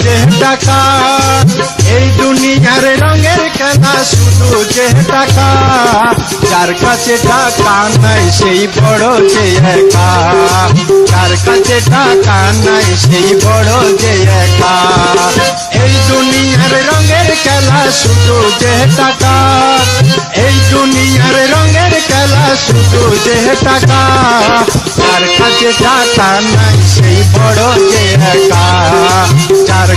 যে টাকা এই দুনিয়ার রঙের খেলা শুধু যে টাকা যার কাছে টাকা নাই, সেই বড় যে একা। যার কাছে টাকা নাই, সেই বড় যে একা। এই দুনিয়ার রঙের খেলা শুধু যে টাকা এই দুনিয়ার রঙের খেলা শুধু যে টাকা যার কাছে টাকা নাই, সেই বড় যে একা।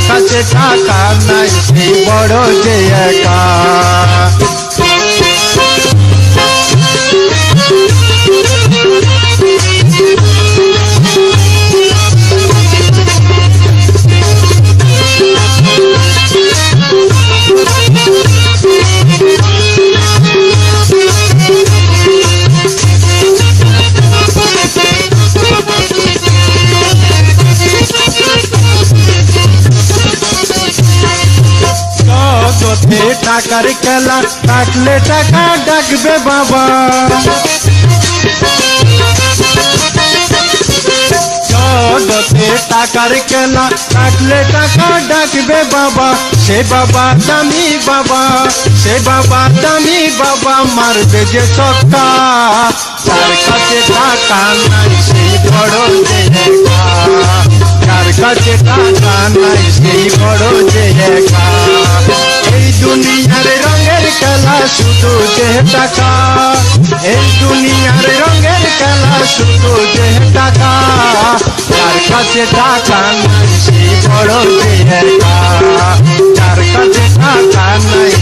কাছে টাকা নাই বড় যে একা। জগতে টাকার খেলা থাকলে টাকা ডাকবে বাবা জগতে টাকার খেলা থাকলে টাকা ডাকবে বাবা সে বাবা দামি বাবা সে বাবা দামি বাবা মারবে যে ছক্কা যার কাছে টাকা নাই সেই বড় যে একা যার কাছে টাকা নাই, সেই বড় যে একা এই দুনিয়ার রঙের খেলা শুধু যে টাকা। এই দুনিয়ার রঙের খেলা শুধু যে টাকা। যার কাছে টাকা নাই, সেই বড় যে একা যার কাছে টাকা নাই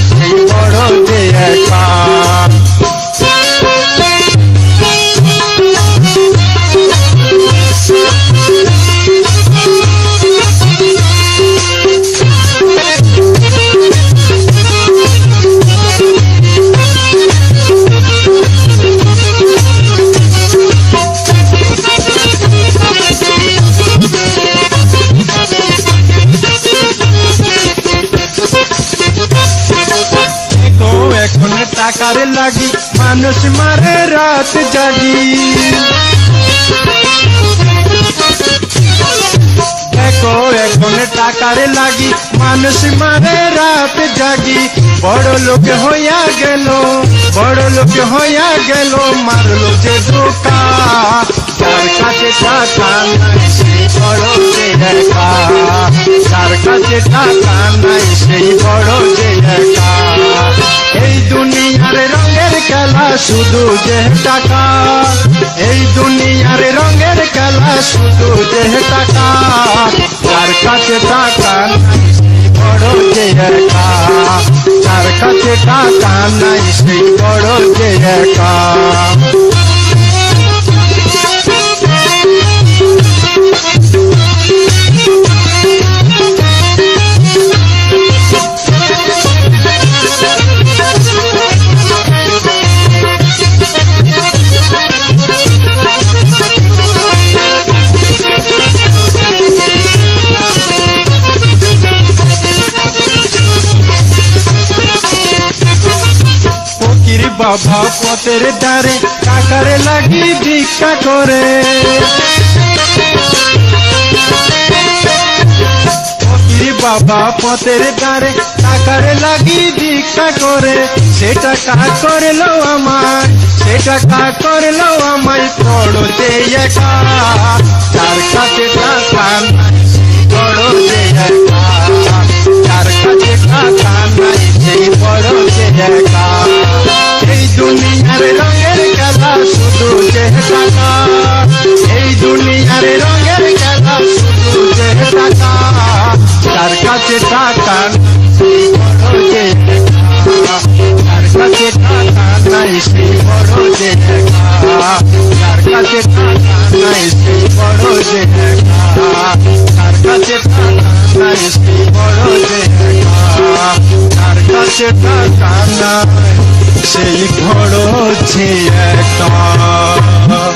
মানুষ মারে রাত জাগি। দেখো, এখন টাকার লাগি। মানুষ মারে রাত জাগি। বড় লোক হইয়া গেল, বড় লোক হইয়া গেল, মারলো যে ধোকা। যার কাছে টাকা নাই, সেই বড় শুধু যে টাকা, এই দুনিয়ার রঙের খেলা শুধু যে টাকা। যার কাছে টাকা বড় যে একা। যার কাছে টাকা নাই, সেই বড় যে একা। বাবা পথের দ্বারে টাকারে লাগি ভিক্ষা করে। বাবা পথের দ্বারে টাকারে লাগি ভিক্ষা করে। সেটা কা করল আমার সেটা কা করল আমায় পড়তে একা। যার কাছে টাকা যে যার কাছে নাই বড় যে যার কাছে নাই বড় যে যার কাছে টাকা নাই সেই বড় যে একা